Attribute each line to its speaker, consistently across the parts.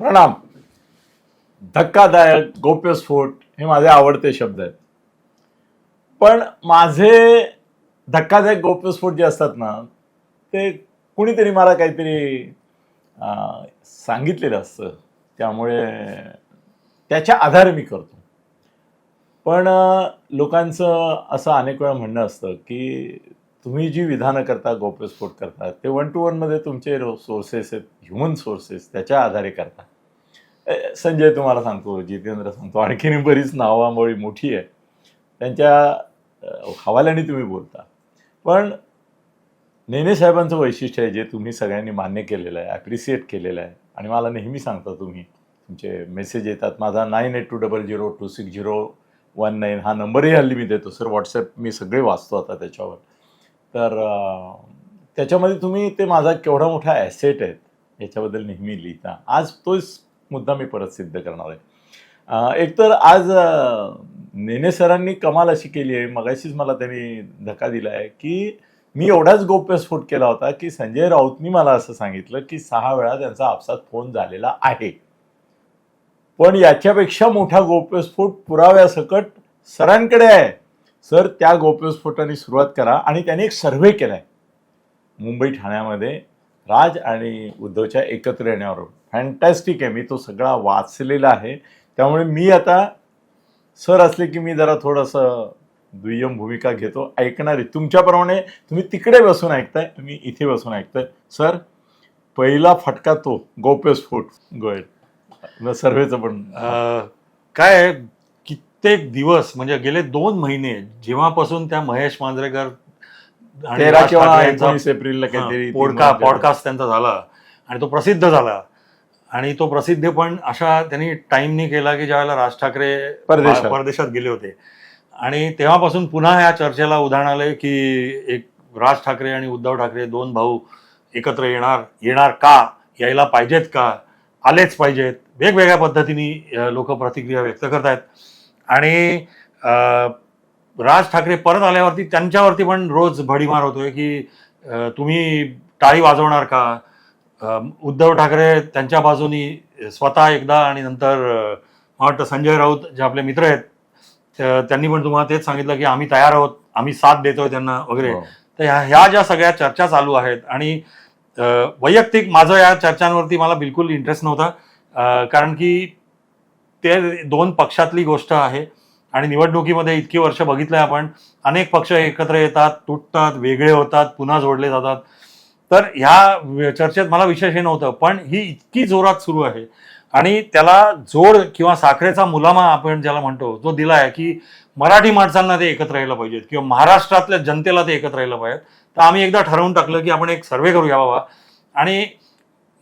Speaker 1: प्रणाम. धक्कादायक गोप्यस्फोट हे माझे आवडते शब्द आहेत. पण माझे धक्कादायक गोप्यस्फोट जे असतात ना ते कुणीतरी मला काहीतरी सांगितलेलं असतं. त्यामुळे त्याच्या आधारे मी करतो. पण लोकांचं असं अनेक वेळा म्हणणं असतं की तुम्ही जी विधानं करता गोप्यस्फोट करता ते वन टू वनमध्ये तुमचे सोर्सेस आहेत ह्युमन सोर्सेस त्याच्या आधारे करता. संजय तुम्हाला सांगतो जितेंद्र सांगतो. आणखीन बरीच नावामुळी मोठी आहे. त्यांच्या हवाल्याने तुम्ही बोलता. पण नेने साहेबांचं वैशिष्ट्य आहे जे तुम्ही सगळ्यांनी मान्य केलेलं आहे ॲप्रिसिएट केलेलं आहे. आणि मला नेहमी सांगता तुम्ही तुमचे मेसेज येतात. माझा nine eight two double zero two six zero one nine हा नंबरही हल्ली मी देतो. सर व्हॉट्सअप मी सगळे वाचतो आता त्याच्यावर. तर त्याच्यामध्ये तुम्ही ते माझा केवढा मोठा ॲसेट आहेत याच्याबद्दल नेहमी लिहिता. आज तोच मुद्दा मी परत सिद्ध करणार आहे. एक एकतर आज नेने सरांनी कमाल अशी केली आहे मगाशीच मला त्यांनी धक्का दिला आहे की मी एवढाच गोप्यस्फोट केला होता की संजय राऊतनी मला असं सांगितलं की सहा वेळा त्यांचा आपसात फोन झालेला आहे. पण याच्यापेक्षा मोठा गोप्यस्फोट पुराव्यासकट सरांकडे आहे. सर त्या गोप्यस्फोटाने सुरुवात करा आणि त्याने एक सर्व्हे केलाय. मुंबई ठाण्यामध्ये राज आणि उद्धवच्या एकत्र येण्यावर फॅन्टॅस्टिक आहे. मी तो सगळा वाचलेला आहे. त्यामुळे मी आता सर असले की मी जरा थोडंसं दुय्यम भूमिका घेतो. ऐकणारे तुमच्याप्रमाणे तुम्ही तिकडे बसून ऐकताय तुम्ही इथे बसून ऐकताय. सर पहिला फटका तो गोप्यस्फोट गोयल. सर्वेचं पण.
Speaker 2: काय कित्येक दिवस म्हणजे गेले दोन महिने जेव्हापासून त्या महेश मांजरेकर पॉडकास्ट त्यांचा झाला आणि तो प्रसिद्ध झाला. आणि तो प्रसिद्ध पण अशा त्यांनी टाइमनी केला की ज्यावेळेला राज ठाकरे
Speaker 1: परदेशात.
Speaker 2: परदेशात गेले होते. आणि तेव्हापासून पुन्हा या चर्चेला उदाहरण आलंय की एक राज ठाकरे आणि उद्धव ठाकरे दोन भाऊ एकत्र येणार येणार का? यायला पाहिजेत का? आलेच पाहिजेत. वेगवेगळ्या पद्धतीने लोक प्रतिक्रिया व्यक्त करतायत. आणि राज ठाकरे परत आल्यावरती त्यांच्यावरती पण रोज भडीमार होतोय की तुम्ही टाळी वाजवणार का? उद्धव ठाकरे त्यांच्या बाजूनी स्वतः एकदा आणि नंतर मला वाटतं संजय राऊत जे आपले मित्र आहेत त्या- त्यांनी पण तुम्हाला तेच सांगितलं की आम्ही तयार आहोत आम्ही साथ देतोय त्यांना वगैरे
Speaker 1: हो.
Speaker 2: तर ह्या ह्या ज्या सगळ्या चर्चा चालू आहेत आणि वैयक्तिक माझं या चर्चांवरती मला बिलकुल इंटरेस्ट नव्हता कारण की ते दोन पक्षातली गोष्ट आहे आणि निवडणुकीमध्ये इतकी वर्ष बघितलंय आपण अनेक पक्ष एकत्र येतात तुटतात वेगळे होतात पुन्हा जोडले जातात तर ह्या चर्चेत मला विशेष हे नव्हतं पण ही इतकी जोरात सुरू आहे. आणि त्याला जोड किंवा साखरेचा मुलामा आपण ज्याला म्हणतो जो दिला आहे की मराठी माणसांना ते एकत्र यायला पाहिजेत किंवा महाराष्ट्रातल्या जनतेला ते एकत्र यायला पाहिजेत. तर आम्ही एकदा ठरवून टाकलं की आपण एक सर्वे करूया बाबा. आणि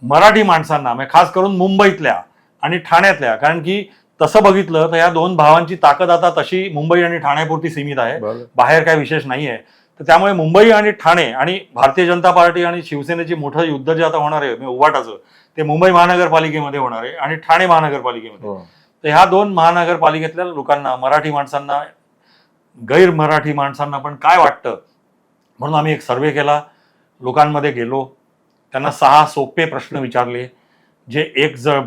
Speaker 2: मराठी माणसांना म्हणजे खास करून मुंबईतल्या आणि ठाण्यातल्या कारण की तसं बघितलं तर या दोन भावांची ताकद आता तशी मुंबई आणि ठाण्यापुरती सीमित आहे. बाहेर काय विशेष नाहीये. तर त्यामुळे मुंबई आणि ठाणे आणि भारतीय जनता पार्टी आणि शिवसेनेचे मोठं युद्ध जे आता होणार आहे उवाटाचं ते मुंबई महानगरपालिकेमध्ये होणार आहे आणि ठाणे महानगरपालिकेमध्ये.
Speaker 1: हो.
Speaker 2: तर ह्या दोन महानगरपालिकेतल्या लोकांना मराठी माणसांना गैर मराठी माणसांना पण काय वाटतं? म्हणून आम्ही एक सर्वे केला लोकांमध्ये गेलो त्यांना सहा सोपे प्रश्न विचारले जे एक ज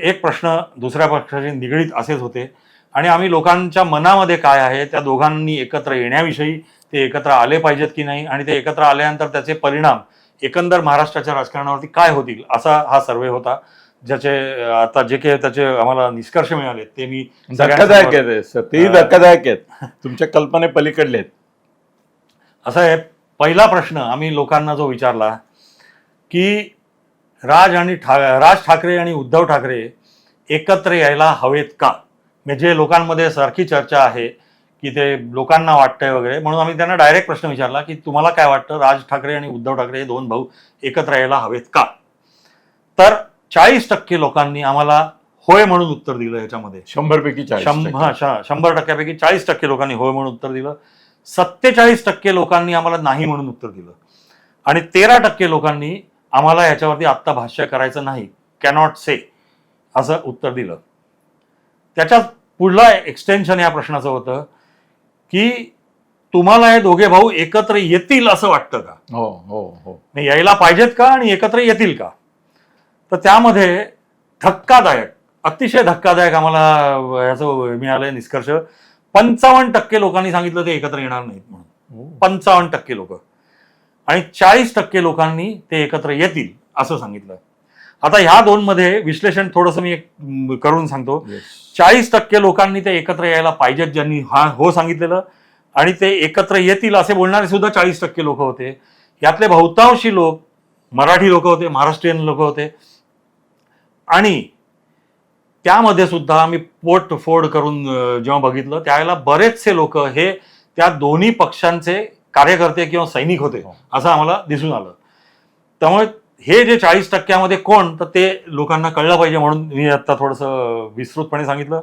Speaker 2: एक प्रश्न दुसऱ्या पक्षाशी निगडीत असेच होते. आणि आम्ही लोकांच्या मनामध्ये काय आहे त्या दोघांनी एकत्र येण्याविषयी ते एकत्र आले पाहिजेत की नाही? आणि ते एकत्र आल्यानंतर त्याचे परिणाम एकंदर महाराष्ट्राच्या राजकारणावरती काय होतील असा हा सर्वे होता. ज्याचे आता जे काही त्याचे आम्हाला निष्कर्ष मिळाले ते मी
Speaker 1: धक्कादायक आहेत तेही धक्कादायक आहेत. तुमच्या कल्पने पलीकडले आहेत.
Speaker 2: असं आहे पहिला प्रश्न आम्ही लोकांना जो विचारला की राज आणि ठा राज ठाकरे आणि उद्धव ठाकरे एकत्र यायला हवेत का? म्हणजे लोकांमध्ये सारखी चर्चा आहे की ते लोकांना वाटतंय वगैरे. म्हणून आम्ही त्यांना डायरेक्ट प्रश्न विचारला की तुम्हाला काय वाटतं? राज ठाकरे आणि उद्धव ठाकरे हे दोन भाऊ एकत्र यायला हवेत का? तर चाळीस टक्के लोकांनी आम्हाला होय म्हणून उत्तर दिलं ह्याच्यामध्ये.
Speaker 1: शंभर पैकी चाळीस
Speaker 2: शंभर शंभर टक्क्यापैकी चाळीस टक्के लोकांनी होय म्हणून उत्तर दिलं. सत्तेचाळीस टक्के लोकांनी आम्हाला नाही म्हणून उत्तर दिलं. आणि तेरा टक्के लोकांनी आम्हाला याच्यावरती आत्ता भाष्य करायचं नाही. कॅनॉट से असं उत्तर दिलं. त्याच्यात पुढला एक्सटेन्शन या प्रश्नाचं होतं. की तुम्हाला हे दोघे भाऊ एकत्र येतील असं वाटतं का?
Speaker 1: हो हो हो.
Speaker 2: नाही, यायला पाहिजेत का आणि एकत्र येतील का? तर त्यामध्ये धक्कादायक अतिशय धक्कादायक आम्हाला याचं मिळालंय निष्कर्ष. पंचावन्न टक्के लोकांनी सांगितलं ते एकत्र येणार नाहीत म्हणून. पंचावन्न टक्के लोक. आणि चाळीस टक्के लोकांनी ते एकत्र येतील असं सांगितलं. आता ह्या दोन मध्ये विश्लेषण थोडंसं मी एक करून सांगतो. चाळीस टक्के लोकांनी ते एकत्र यायला पाहिजेत ज्यांनी हा हो सांगितलेलं. आणि ते एकत्र येतील असे बोलणारे सुद्धा चाळीस टक्के लोक होते. यातले बहुतांशी लोक मराठी लोक होते महाराष्ट्रीयन लोक होते. आणि त्यामध्ये सुद्धा आम्ही पोट फोड करून जेव्हा बघितलं त्यावेळेला बरेचसे लोक हे त्या दोन्ही पक्षांचे कार्यकर्ते किंवा सैनिक होते
Speaker 1: हो.
Speaker 2: असं आम्हाला दिसून आलं. त्यामुळे हे जे चाळीस टक्क्यामध्ये कोण तर ते लोकांना कळलं पाहिजे म्हणून मी आता थोडंसं विस्तृतपणे सांगितलं.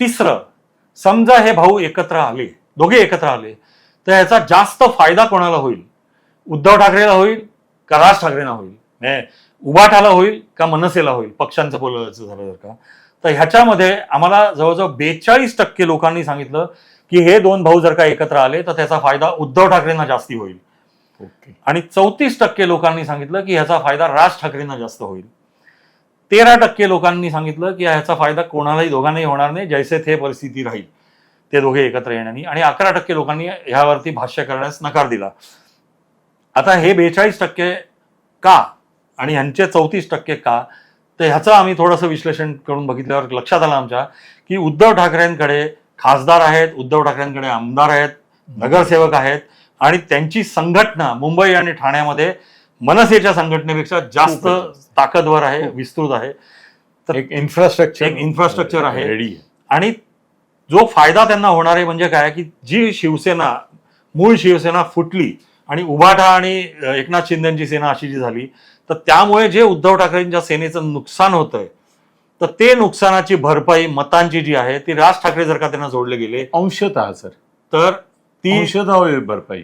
Speaker 2: तिसरं समजा हे भाऊ एकत्र आले दोघे एकत्र आले तर याचा जास्त फायदा कोणाला होईल? उद्धव ठाकरेला होईल का राज ठाकरेंना होईल? उभाठाला होईल का मनसेला होईल? पक्षांचं बोलायचं झालं जर का? तर ह्याच्यामध्ये आम्हाला जवळजवळ बेचाळीस टक्के लोकांनी सांगितलं की हे दोन भाऊ जर का एकत्र आले तर त्याचा फायदा उद्धव ठाकरेंना जास्ती होईल. आणि चौतीस टक्के लोकांनी सांगितलं की ह्याचा फायदा राज ठाकरेंना जास्त होईल. तेरा टक्के लोकांनी सांगितलं की ह्याचा फायदा कोणालाही दोघांनाही होणार नाही जैसे थे परिस्थिती राहील. ते दोघे एकत्र येण्यानी. आणि अकरा टक्के लोकांनी ह्यावरती भाष्य करण्यास नकार दिला. आता हे बेचाळीस टक्के का आणि ह्यांचे चौतीस टक्के का तर ह्याचं आम्ही थोडंसं विश्लेषण करून बघितल्यावर लक्षात आलं आमच्या की उद्धव ठाकरेंकडे खासदार आहेत उद्धव ठाकरेंकडे आमदार आहेत नगरसेवक आहेत आणि त्यांची संघटना मुंबई आणि ठाण्यामध्ये मनसेच्या संघटनेपेक्षा जास्त. ताकदवर आहे विस्तृत आहे तर
Speaker 1: एक इन्फ्रास्ट्रक्चर
Speaker 2: एक infrastructure आहे.
Speaker 1: रेडी
Speaker 2: आणि जो फायदा त्यांना होणार आहे म्हणजे काय की जी शिवसेना मूळ शिवसेना फुटली आणि उभाठा आणि एकनाथ शिंदेची सेना अशी जी झाली तर त्यामुळे जे उद्धव ठाकरेंच्या सेनेचं नुकसान होतंय तर ते नुकसानाची भरपाई मतांची जी आहे ती राज ठाकरे जर का त्यांना जोडले गेले
Speaker 1: अंशतः सर
Speaker 2: तर ती
Speaker 1: होईल भरपाई.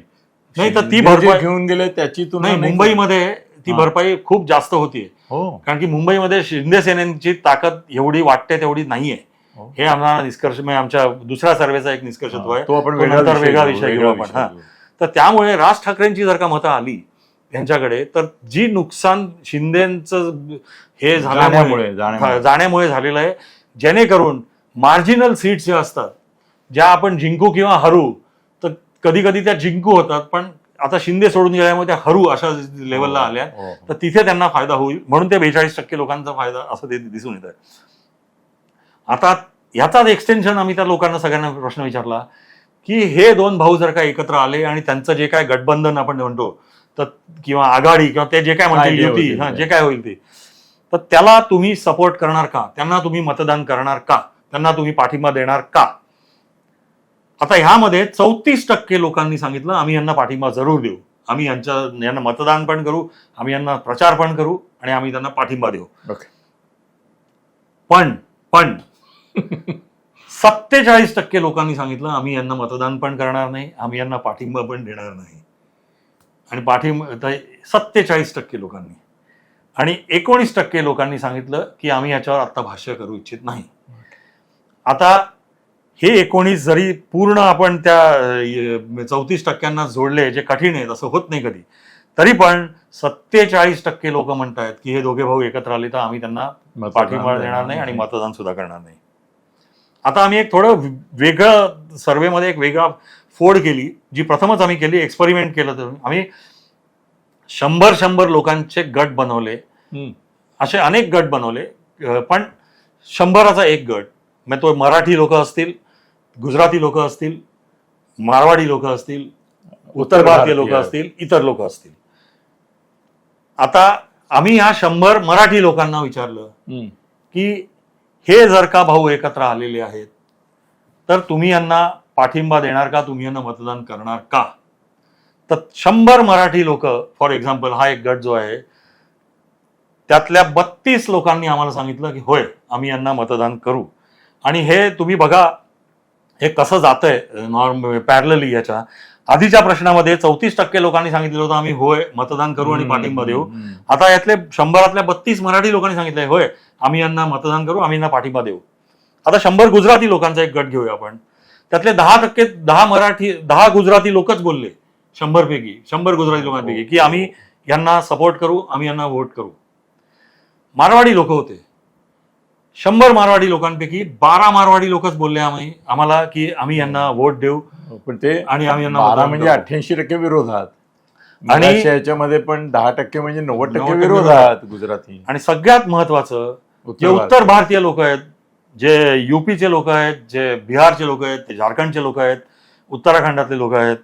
Speaker 2: नाही तर ती भरपाई-
Speaker 1: घेऊन गेले त्याची
Speaker 2: नाही मुंबईमध्ये ती. भरपाई खूप जास्त होतीये.
Speaker 1: हो.
Speaker 2: कारण की मुंबईमध्ये शिंदे सेनेची ताकद एवढी वाटते तेवढी नाहीये.
Speaker 1: हो.
Speaker 2: हे आम्हाला निष्कर्ष म्हणजे आमच्या दुसऱ्या सर्वेचा एक निष्कर्ष तो आहे.
Speaker 1: तो आपण वेगळा विषय घेऊ,
Speaker 2: आपण. तर त्यामुळे राज ठाकरेंची जर का मतं आली त्यांच्याकडे तर जी नुकसान शिंदेचं हे झाल्यामुळे
Speaker 1: जाण्यामुळे
Speaker 2: झालेलं आहे. जेणेकरून मार्जिनल सीट्स जे असतात ज्या आपण जिंकू किंवा हरू कधी कधी त्या जिंकू होतात पण आता शिंदे सोडून गेल्यामुळे त्या हरू अशा लेवलला आल्या
Speaker 1: हो, हो.
Speaker 2: तर तिथे त्यांना फायदा होईल म्हणून ते बेचाळीस टक्के लोकांचा फायदा असं ते दिसून येत आहे आता ह्याचाच एक्सटेन्शन आम्ही त्या लोकांना सगळ्यांना प्रश्न विचारला की हे दोन भाऊ जर का एकत्र आले आणि त्यांचं जे काय गठबंधन आपण म्हणतो तर किंवा आघाडी किंवा ते जे काय म्हणतील युती हा. जे काय होईल ते. तर त्याला तुम्ही सपोर्ट करणार का? त्यांना तुम्ही मतदान करणार का? त्यांना तुम्ही पाठिंबा देणार का? आता ह्यामध्ये चौतीस टक्के लोकांनी सांगितलं आम्ही यांना पाठिंबा जरूर देऊ. आम्ही यांच्या यांना मतदान पण करू आम्ही यांना प्रचार पण करू आणि आम्ही त्यांना पाठिंबा देऊ. पण पण सत्तेचाळीस टक्के लोकांनी सांगितलं आम्ही यांना मतदान पण करणार नाही आम्ही यांना पाठिंबा पण देणार नाही. आणि पाठिंबा सत्तेचाळीस टक्के लोकांनी. आणि एकोणीस टक्के लोकांनी सांगितलं की आम्ही याच्यावर आता भाष्य करू इच्छित नाही. आता हे एकोणीस जरी पूर्ण आपण त्या चौतीस टक्क्यांना जोडले जे कठीण आहे तसं होत नाही कधी तरी पण सत्तेचाळीस टक्के लोक म्हणतायत की हे दोघे भाऊ एकत्र आले तर आम्ही त्यांना पाठिंबा देणार नाही आणि मतदान सुद्धा करणार नाही. आता आम्ही एक थोडं वेगळं सर्वेमध्ये एक वेगळा फोड केली जी प्रथमच आम्ही केली एक्सपेरिमेंट केलं तर आम्ही शंभर शंभर लोकांचे गट बनवले. असे अनेक गट बनवले पण शंभराचा एक गट मग तो मराठी लोक असतील गुजराती लोक असतील मारवाडी लोक असतील उत्तर भारतीय लोक असतील इतर लोक असतील. आता आम्ही ह्या शंभर मराठी लोकांना विचारलं. की हे जर का भाऊ एकत्र आलेले आहेत तर तुम्ही यांना पाठिंबा देणार का? तुम्ही यांना मतदान करणार का? तर शंभर मराठी लोक फॉर एक्झाम्पल हा एक गट जो आहे त्यातल्या बत्तीस लोकांनी आम्हाला सांगितलं की होय आम्ही यांना मतदान करू. आणि हे तुम्ही बघा हे कसं जातंय नॉर्म पॅरलली याच्या. आधीच्या प्रश्नामध्ये चौतीस टक्के लोकांनी सांगितलं होतं आम्ही होय मतदान करू आणि पाठिंबा देऊ. आता यातले शंभरातल्या बत्तीस मराठी लोकांनी सांगितलंय होय आम्ही यांना मतदान करू आम्ही यांना पाठिंबा देऊ. आता शंभर गुजराती लोकांचा एक गट घेऊया आपण. त्यातले दहा टक्के दहा मराठी दहा गुजराती लोकच बोलले शंभर पैकी शंभर गुजराती लोकांपैकी की आम्ही यांना सपोर्ट करू आम्ही यांना वोट करू. मारवाडी लोक होते. शंभर मारवाडी लोकांपैकी बारा मारवाडी लोकच बोलले आम्ही. आम्हाला की आम्ही यांना वोट देऊ.
Speaker 1: पण ते
Speaker 2: आणि आम्ही यांना
Speaker 1: बारा
Speaker 2: मतदान
Speaker 1: म्हणजे
Speaker 2: करू.
Speaker 1: अठ्ठ्याऐंशी टक्के विरोधात.
Speaker 2: आणि-
Speaker 1: आणि याच्यामध्ये पण दहा टक्के म्हणजे नव्वद टक्के
Speaker 2: 90%
Speaker 1: विरोधात गुजराती.
Speaker 2: आणि सगळ्यात महत्वाचं जे
Speaker 1: उत्तर
Speaker 2: भारतीय. लोक आहेत जे युपीचे लोक आहेत जे बिहारचे लोक आहेत ते झारखंडचे लोक आहेत उत्तराखंडातले लोक आहेत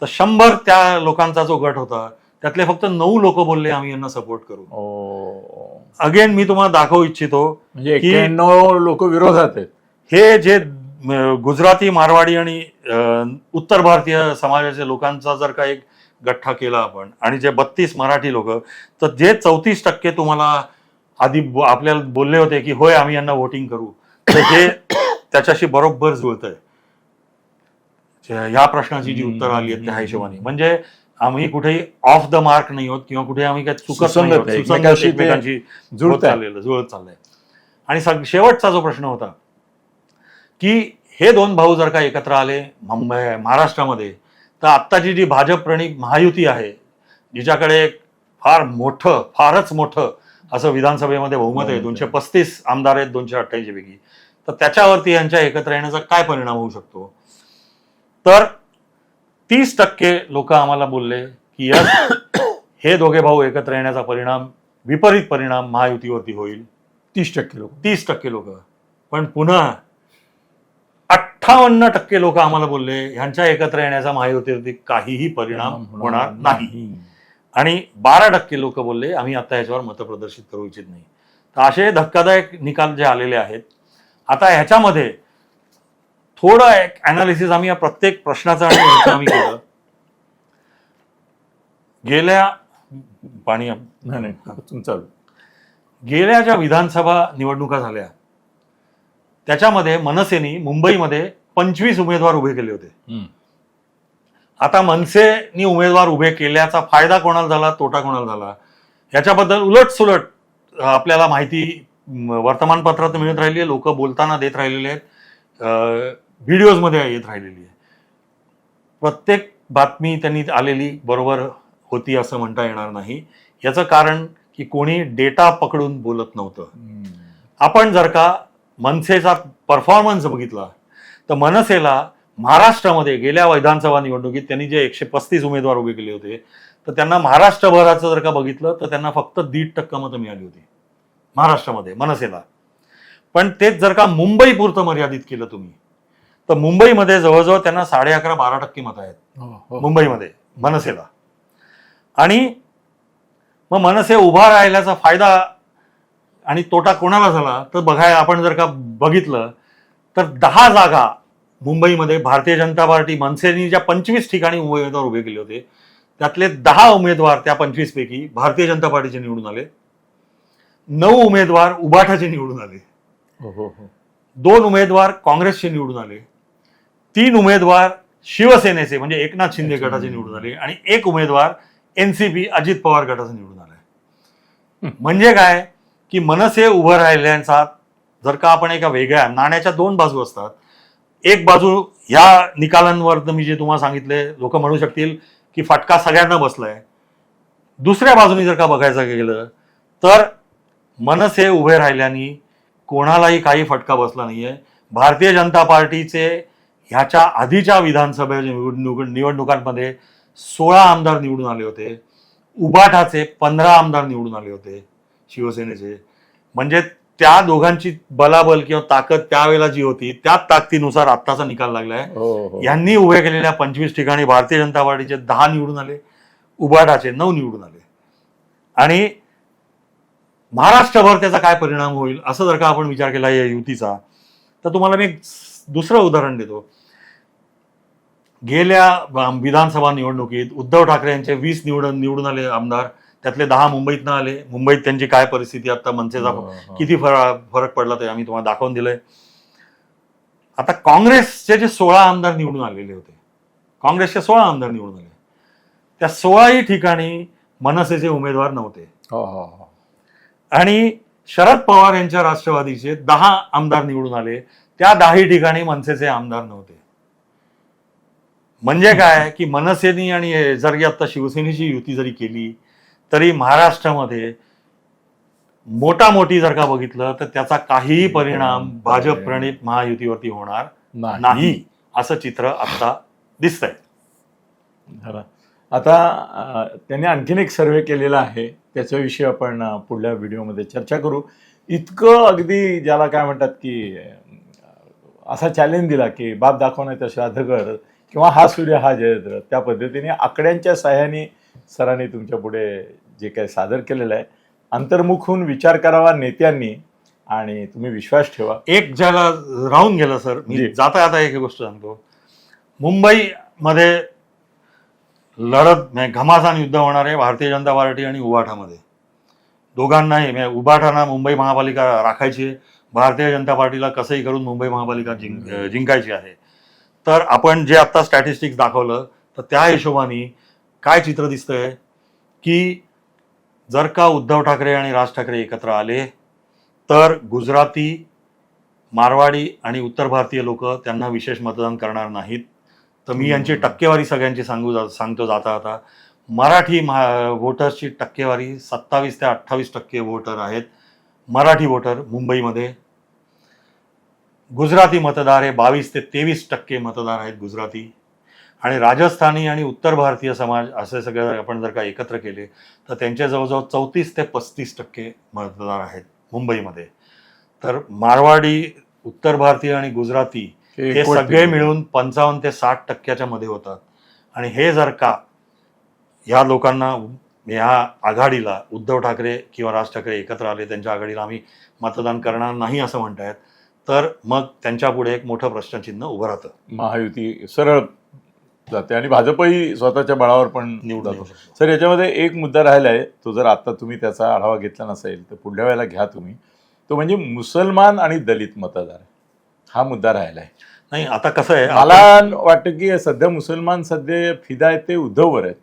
Speaker 2: तर शंभर त्या लोकांचा जो गट होता त्यातले फक्त नऊ लोक बोलले आम्ही यांना सपोर्ट करू.
Speaker 1: ओ.
Speaker 2: अगेन मी तुम्हाला दाखवू इच्छितो
Speaker 1: म्हणजे
Speaker 2: की-
Speaker 1: एक्क्याण्णव लोक विरोधात आहेत.
Speaker 2: हे जे गुजराती मारवाडी आणि उत्तर भारतीय समाजाच्या लोकांचा जर का एक गठ्ठा केला आपण आणि जे बत्तीस मराठी लोक तर जे चौतीस टक्के तुम्हाला आधी आपल्याला बोलले होते की होय आम्ही यांना वोटिंग करू. तर हे त्याच्याशी बरोबर जुळत आहे ह्या प्रश्नाची जी उत्तर आली आहेत त्या हिशोबाने. म्हणजे आम्ही कुठेही ऑफ द मार्क नाही होत किंवा कुठे आम्ही काय चुकत नाही
Speaker 1: जुळत.
Speaker 2: चाललेलं जुळत चाललंय. आणि सग- शेवटचा जो प्रश्न होता की हे दोन भाऊ जर का एकत्र आले मुंबई महाराष्ट्रामध्ये तर आत्ताची जी भाजप प्रणित महायुती आहे जिच्याकडे एक फार मोठं फारच मोठं असं विधानसभेमध्ये बहुमत आहे दोनशे पस्तीस आमदार आहेत दोनशे अठ्ठ्याऐंशी पैकी तर त्याच्यावरती यांच्या एकत्र येण्याचा काय परिणाम होऊ शकतो? तर तीस टक्के लोक आम्हाला बोलले की हे दोघे भाऊ एकत्र येण्याचा परिणाम विपरीत परिणाम महायुतीवरती होईल.
Speaker 1: तीस टक्के लोक.
Speaker 2: तीस टक्के लोक. पण पुन्हा अठ्ठावन्न टक्के लोक आम्हाला बोलले ह्यांच्या एकत्र येण्याचा महायुतीवरती काहीही परिणाम होणार नाही. आणि बारा टक्के लोक बोलले आम्ही आता याच्यावर मतप्रदर्शित करू इच्छित नाही. तर असे धक्कादायक निकाल जे आलेले आहेत आता ह्याच्यामध्ये थोडं एक अनालिसिस आम्ही या प्रत्येक प्रश्नाचं आणि आम्ही केलं. गेल्या पाणी
Speaker 1: नाही नाही तुमचं चालू
Speaker 2: गेल्या ज्या विधानसभा निवडणुका झाल्या त्याच्यामध्ये मनसेनी मुंबईमध्ये पंचवीस उमेदवार उभे केले होते. आता मनसेनी उमेदवार उभे केल्याचा फायदा कोणाला झाला? तोटा कोणाला झाला? याच्याबद्दल उलट सुलट अं, आपल्याला माहिती वर्तमानपत्रात मिळत राहिली आहे लोक बोलताना देत राहिलेले आहेत व्हिडिओजमध्ये येत राहिलेली आहे. प्रत्येक बातमी त्यांनी आलेली बरोबर होती असं म्हणता येणार नाही. याचं कारण की कोणी डेटा पकडून बोलत नव्हतं. आपण जर का मनसेचा परफॉर्मन्स बघितला तर मनसेला महाराष्ट्रामध्ये गेल्या विधानसभा निवडणुकीत त्यांनी जे एकशे पस्तीस उमेदवार उभे केले होते तर त्यांना महाराष्ट्रभराचं जर का बघितलं तर त्यांना फक्त दीड टक्का मतं मिळाली होती. महाराष्ट्रामध्ये मनसेला. पण तेच जर का मुंबई पुरतं मर्यादित केलं तुम्ही तर मुंबईमध्ये जवळजवळ त्यांना साडे अकरा बारा टक्के मतं आहेत.
Speaker 1: हो, हो.
Speaker 2: मुंबईमध्ये मनसेला. आणि मग मनसे उभा राहिल्याचा फायदा आणि तोटा कोणाला झाला? तर बघाय आपण जर का बघितलं तर दहा जागा मुंबईमध्ये भारतीय जनता पार्टी मनसेनी ज्या पंचवीस ठिकाणी उमेदवार उभे केले होते त्यातले दहा उमेदवार त्या पंचवीस पैकी भारतीय जनता पार्टीचे निवडून आले. नऊ उमेदवार उबाठाचे निवडून आले. दोन उमेदवार काँग्रेसचे निवडून आले. तीन उमेदवार शिवसेनेचे म्हणजे एकनाथ शिंदे गटाचे निवडून आले. आणि एक उमेदवार एनसीपी अजित पवार गटाचा निवडून आलाय म्हणजे काय? की मनसे उभं राहिल्यांचा जर का आपण एका वेगळ्या नाण्याच्या दोन बाजू असतात एक बाजू ह्या निकालांवर मी जे तुम्हाला सांगितले लोक म्हणू शकतील की फटका सगळ्यांना बसलाय. दुसऱ्या बाजूनी जर का बघायचं गेलं तर मनसे उभे राहिल्यानी कोणालाही काही फटका बसला नाहीये. भारतीय जनता पार्टीचे ह्याच्या आधीच्या विधानसभेच्या निवडणूक निवडणुकांमध्ये सोळा आमदार निवडून आले होते. उबाठाचे पंधरा आमदार निवडून आले होते शिवसेनेचे. म्हणजे त्या दोघांची बलाबल किंवा ताकद त्यावेळेला जी होती त्या ताकदीनुसार आत्ताचा निकाल लागलाय.
Speaker 1: हो, हो.
Speaker 2: यांनी उभे केलेल्या पंचवीस ठिकाणी भारतीय जनता पार्टीचे दहा निवडून आले उबाडाचे नऊ निवडून आले. आणि महाराष्ट्रभर त्याचा काय परिणाम होईल असं जर का आपण विचार केला या युतीचा तर तुम्हाला मी एक दुसरं उदाहरण देतो. गेल्या विधानसभा निवडणुकीत उद्धव ठाकरे यांचे वीस निवडून निवडून आले आमदार. त्यातले दहा मुंबईतनं आले. मुंबईत त्यांची काय परिस्थिती आता मनसेचा
Speaker 1: हो, हो.
Speaker 2: किती फरक फरक पडला ते आम्ही तुम्हाला दाखवून दिलंय. आता काँग्रेसचे जे सोळा आमदार निवडून आलेले होते काँग्रेसचे सोळा आमदार निवडून आले त्या सोळाही ठिकाणी मनसेचे उमेदवार नव्हते.
Speaker 1: हो.
Speaker 2: आणि शरद पवार यांच्या राष्ट्रवादीचे दहा आमदार निवडून आले. त्या दहाही ठिकाणी मनसेचे आमदार नव्हते. म्हणजे काय की मनसेनी आणि जर की आता शिवसेनेची युती जरी केली तरी महाराष्ट्रामध्ये मोठा मोठी जर का बघितलं तर त्याचा काहीही परिणाम भाजप प्रणित महायुतीवरती होणार नाही. असं चित्र आता दिसतंय.
Speaker 1: खरं. आता त्यांनी आणखीन एक सर्वे केलेला आहे त्याच्याविषयी आपण पुढल्या व्हिडिओमध्ये चर्चा करू. इतकं अगदी ज्याला काय म्हणतात की असा चॅलेंज दिला की बाप दाखवण्याचा श्राद्ध कर किंवा हा सूर्य हा जयद्र त्या पद्धतीने आकड्यांच्या सहाय्याने सरांनी तुमच्यापुढे जे काही सादर केलेलं आहे अंतर्मुख होऊन विचार करावा नेत्यांनी आणि तुम्ही विश्वास ठेवा.
Speaker 2: एक ज्याला राहून गेलं सर. मी
Speaker 1: जी.
Speaker 2: जाता जाता एक गोष्ट सांगतो. मुंबईमध्ये लढत म्हणजे घमासान युद्ध होणार आहे भारतीय जनता पार्टी आणि उबाठामध्ये. दोघांनाही म्हणजे उबाठाना मुंबई महापालिका राखायची आहे. भारतीय जनता पार्टीला कसंही करून मुंबई महापालिका जिंक अं, जिंकायची आहे. तर आपण जे आत्ता स्टॅटिस्टिक्स दाखवलं तर त्या हिशोबाने काय चित्र दिसतंय? की जर का उद्धव ठाकरे आणि राज ठाकरे एकत्र आले तर गुजराती मारवाडी आणि उत्तर भारतीय लोक त्यांना विशेष मतदान करणार नाहीत. तर मी यांची टक्केवारी सगळ्यांची सांगू जा- सांगतो जाता आता. मराठी मा- वोटर्सची टक्केवारी सत्तावीस ते अठ्ठावीस टक्के वोटर आहेत. मराठी वोटर मुंबईमध्ये. गुजराती मतदार हे बावीस ते तेवीस टक्के मतदार आहेत गुजराती. आणि राजस्थानी आणि उत्तर भारतीय समाज असे सगळे आपण जर का एकत्र केले तर त्यांचे जवळजवळ चौतीस ते पस्तीस टक्के मतदार आहेत मुंबईमध्ये. तर मारवाडी उत्तर भारतीय आणि गुजराती हे सगळे मिळून पंचावन्न ते साठ टक्क्याच्या मध्ये होतात. आणि हे जर का ह्या लोकांना ह्या आघाडीला उद्धव ठाकरे किंवा राज ठाकरे एकत्र आले त्यांच्या आघाडीला आम्ही मतदान करणार नाही असं म्हणतायत तर मग त्यांच्या पुढे एक मोठं प्रश्नचिन्ह उभं राहतं.
Speaker 1: महायुती सरळ जाते आणि भाजपही स्वतःच्या बळावर पण
Speaker 2: शकतो.
Speaker 1: सर याच्यामध्ये एक मुद्दा राहिला आहे तो जर आता तुम्ही त्याचा आढावा घेतला नसेल तर पुढल्या वेळेला घ्या तुम्ही. तो म्हणजे मुसलमान आणि दलित मतदार. हा मुद्दा राहिला आहे
Speaker 2: नाही आता कसं आहे
Speaker 1: मला वाटतं की सध्या मुसलमान सध्या फिदा आहेत ते उद्धववर आहेत.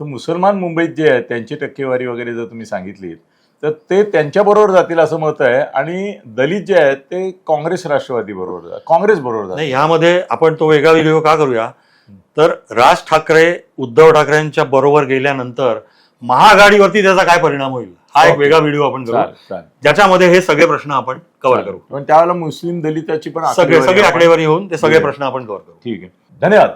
Speaker 1: तर मुसलमान मुंबईत जे आहेत त्यांची टक्केवारी वगैरे जर तुम्ही सांगितली तर ते त्यांच्याबरोबर जातील असं मत आहे. आणि दलित जे आहेत ते काँग्रेस राष्ट्रवादी बरोबर काँग्रेस बरोबर
Speaker 2: नाही यामध्ये आपण तो वेगळा व्हिडिओ का करूया? तर राज ठाकरे उद्धव ठाकरेंच्या बरोबर गेल्यानंतर महाआघाडीवरती त्याचा काय परिणाम होईल? हा एक. वेगळा व्हिडिओ आपण करू. ज्याच्यामध्ये हे सगळे प्रश्न आपण कव्हर करू.
Speaker 1: पण त्यावेळेला मुस्लिम दलिताची पण
Speaker 2: सगळे
Speaker 1: आकडेवारी
Speaker 2: सगळे आकडेवारी होऊन ते सगळे. प्रश्न आपण कव्हर करू.
Speaker 1: ठीक आहे. धन्यवाद.